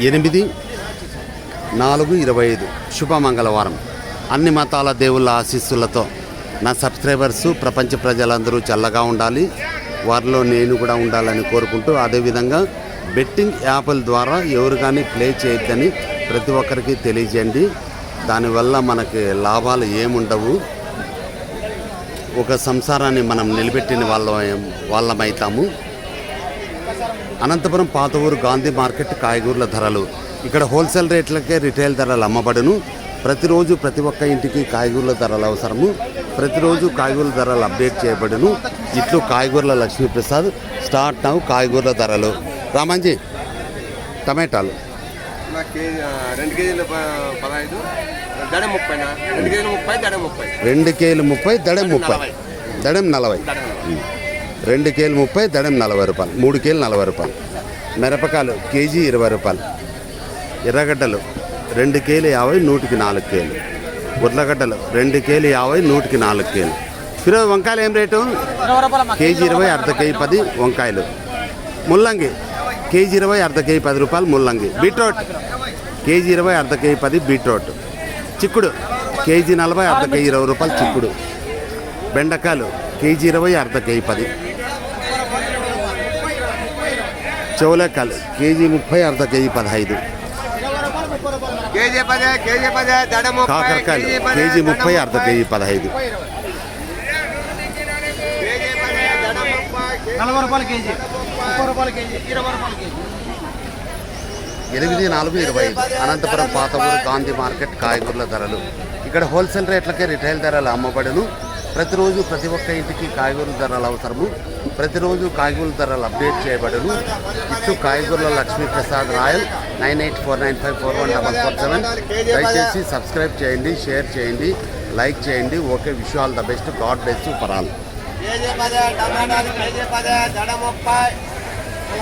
ఎనిమిది నాలుగు ఇరవై ఐదు. శుభ మంగళవారం అన్ని మతాల దేవుళ్ళ ఆశీస్సులతో నా సబ్స్క్రైబర్స్ ప్రపంచ ప్రజలందరూ చల్లగా ఉండాలి. వారిలో నేను కూడా ఉండాలని కోరుకుంటూ అదేవిధంగా బెట్టింగ్ యాప్ల ద్వారా ఎవరు కానీ ప్లే చేయొద్దని ప్రతి ఒక్కరికి తెలియజేయండి. దానివల్ల మనకి లాభాలు ఏముండవు. ఒక సంసారాన్ని మనం నిలబెట్టిన వాళ్ళ వాళ్ళమవుతాము అనంతపురం పాత ఊరు గాంధీ మార్కెట్ కాయగూరల ధరలు. ఇక్కడ హోల్సేల్ రేట్లకే రిటైల్ ధరలు అమ్మబడును. ప్రతిరోజు ప్రతి ఒక్క ఇంటికి కాయగూరల ధరలు అవసరము. ప్రతిరోజు కాయగూరల ధరలు అప్డేట్ చేయబడును. ఇట్లు కాయగూరల లక్ష్మీప్రసాద్ స్టార్ట్ నవ్ కాయగూరల ధరలు. రామాంజీ టమాటాలు. రెండు కేజీలు ప- పదహైదు దడ ముప్పై నా. రెండు కేజీలు ముప్పై దడ ముప్పై. రెండు ముప్పై దడెం ముప్పై. దడ నలభై. రెండు కేలు ముప్పై దడెం నలభై రూపాయలు. మూడు కేలు నలభై రూపాయలు. మిరపకాయలు కేజీ ఇరవై రూపాయలు. ఎర్రగడ్డలు రెండు కేలు యాభై నూటికి నాలుగు కేలు. ఉర్లగడ్డలు రెండు కేలు యాభై నూటికి నాలుగు కేలు. ఈరోజు వంకాయలు ఏం రేటు? కేజీ ఇరవై అర్ధ కేజీ పది వంకాయలు. ముల్లంగి కేజీ ఇరవై అర్ధ కేజీ పది రూపాయలు ముల్లంగి. బీట్రూట్ కేజీ ఇరవై అర్ధ కేజీ పది బీట్రూట్. చిక్కుడు కేజీ నలభై అర్ధ కేజీ ఇరవై రూపాయలు చిక్కుడు. బెండకాయలు కేజీ ఇరవై అర్ధ కేజీ పది. చౌలకాయలు కేజీ ముప్పై అర్ధ కేజీ పదహైదు కాకరకాయలు కేజీ ముప్పై అర్ధ కేజీ పదహైదు కేజీ పదే దడ ముప్పై కేజీ నలభై రూపాయల కేజీ ముప్పై రూపాయల కేజీ ఇరవై రూపాయల కేజీ ఎనిమిది నాలుగు ఇరవై ఐదు అనంతపురం పాత ఊరు గాంధీ మార్కెట్ కాయగూరల ధరలు ఇక్కడ హోల్సేల్ రేట్లకే రిటైల్ ధరలు అమ్మబడును ప్రతిరోజు ప్రతి ఒక్క ఇంటికి కాయగూరల ధరలు అవసరము. ప్రతిరోజు కాయగూరల ధరలు అప్డేట్ చేయబడును. ఇటు కాయగూరల Lakshmiprasad royal nine eight four nine five four one double four seven. దయచేసి సబ్స్క్రైబ్ చేయండి షేర్ చేయండి లైక్ చేయండి. Okay wish all the best. God best for all.